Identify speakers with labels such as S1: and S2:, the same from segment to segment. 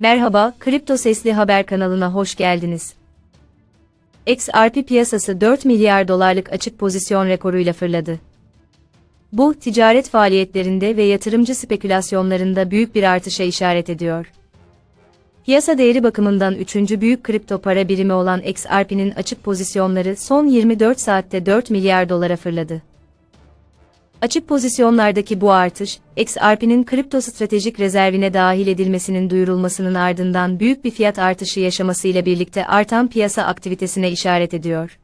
S1: Merhaba, Kripto Sesli Haber kanalına hoş geldiniz. XRP piyasası 4 milyar dolarlık açık pozisyon rekoruyla fırladı. Bu, ticaret faaliyetlerinde ve yatırımcı spekülasyonlarında büyük bir artışa işaret ediyor. Piyasa değeri bakımından üçüncü büyük kripto para birimi olan XRP'nin açık pozisyonları son 24 saatte 4 milyar dolara fırladı. Açık pozisyonlardaki bu artış, XRP'nin kripto stratejik rezervine dahil edilmesinin duyurulmasının ardından büyük bir fiyat artışı yaşamasıyla birlikte artan piyasa aktivitesine işaret ediyor.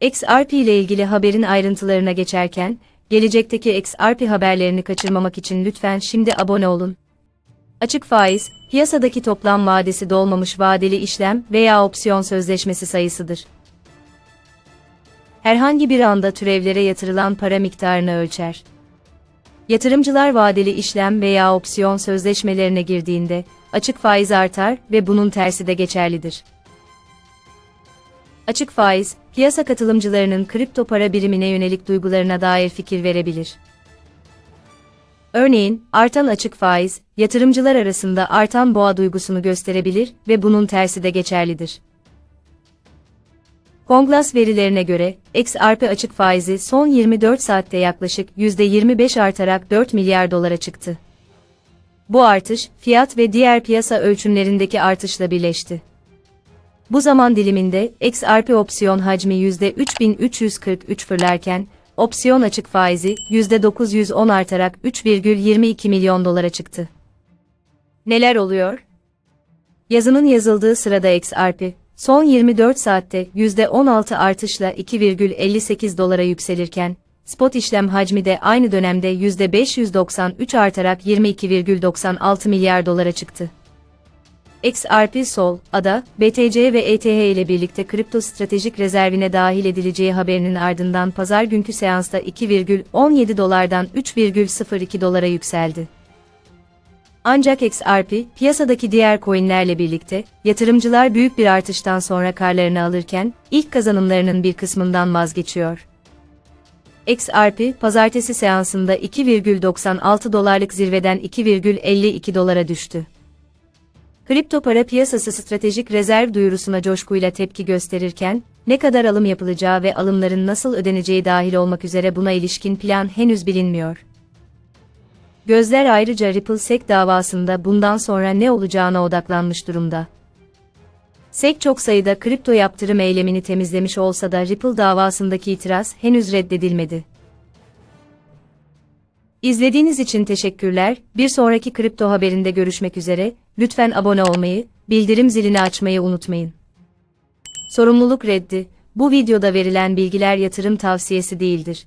S1: XRP ile ilgili haberin ayrıntılarına geçerken, gelecekteki XRP haberlerini kaçırmamak için lütfen şimdi abone olun. Açık faiz, piyasadaki toplam vadesi dolmamış vadeli işlem veya opsiyon sözleşmesi sayısıdır herhangi bir anda türevlere yatırılan para miktarını ölçer. Yatırımcılar vadeli işlem veya opsiyon sözleşmelerine girdiğinde, açık faiz artar ve bunun tersi de geçerlidir. Açık faiz, piyasa katılımcılarının kripto para birimine yönelik duygularına dair fikir verebilir. Örneğin, artan açık faiz, yatırımcılar arasında artan boğa duygusunu gösterebilir ve bunun tersi de geçerlidir. Konglas verilerine göre, XRP açık faizi son 24 saatte yaklaşık %25 artarak 4 milyar dolara çıktı. Bu artış, fiyat ve diğer piyasa ölçümlerindeki artışla birleşti. Bu zaman diliminde, XRP opsiyon hacmi %3343 fırlarken, opsiyon açık faizi %910 artarak 3,22 milyon dolara çıktı. Neler oluyor? Yazının yazıldığı sırada XRP, son 24 saatte %16 artışla 2,58 dolara yükselirken, spot işlem hacmi de aynı dönemde %593 artarak 22,96 milyar dolara çıktı. XRP Sol, ADA, BTC ve ETH ile birlikte kripto stratejik rezervine dahil edileceği haberinin ardından pazar günkü seansta 2,17 dolardan 3,02 dolara yükseldi. Ancak XRP, piyasadaki diğer coinlerle birlikte, yatırımcılar büyük bir artıştan sonra karlarını alırken, ilk kazanımlarının bir kısmından vazgeçiyor. XRP, pazartesi seansında 2,96 dolarlık zirveden 2,52 dolara düştü. Kripto para piyasası stratejik rezerv duyurusuna coşkuyla tepki gösterirken, ne kadar alım yapılacağı ve alımların nasıl ödeneceği dahil olmak üzere buna ilişkin plan henüz bilinmiyor. Gözler ayrıca Ripple SEC davasında bundan sonra ne olacağına odaklanmış durumda. SEC çok sayıda kripto yaptırım eylemini temizlemiş olsa da Ripple davasındaki itiraz henüz reddedilmedi. İzlediğiniz için teşekkürler. Bir sonraki kripto haberinde görüşmek üzere. Lütfen abone olmayı, bildirim zilini açmayı unutmayın. Sorumluluk reddi. Bu videoda verilen bilgiler yatırım tavsiyesi değildir.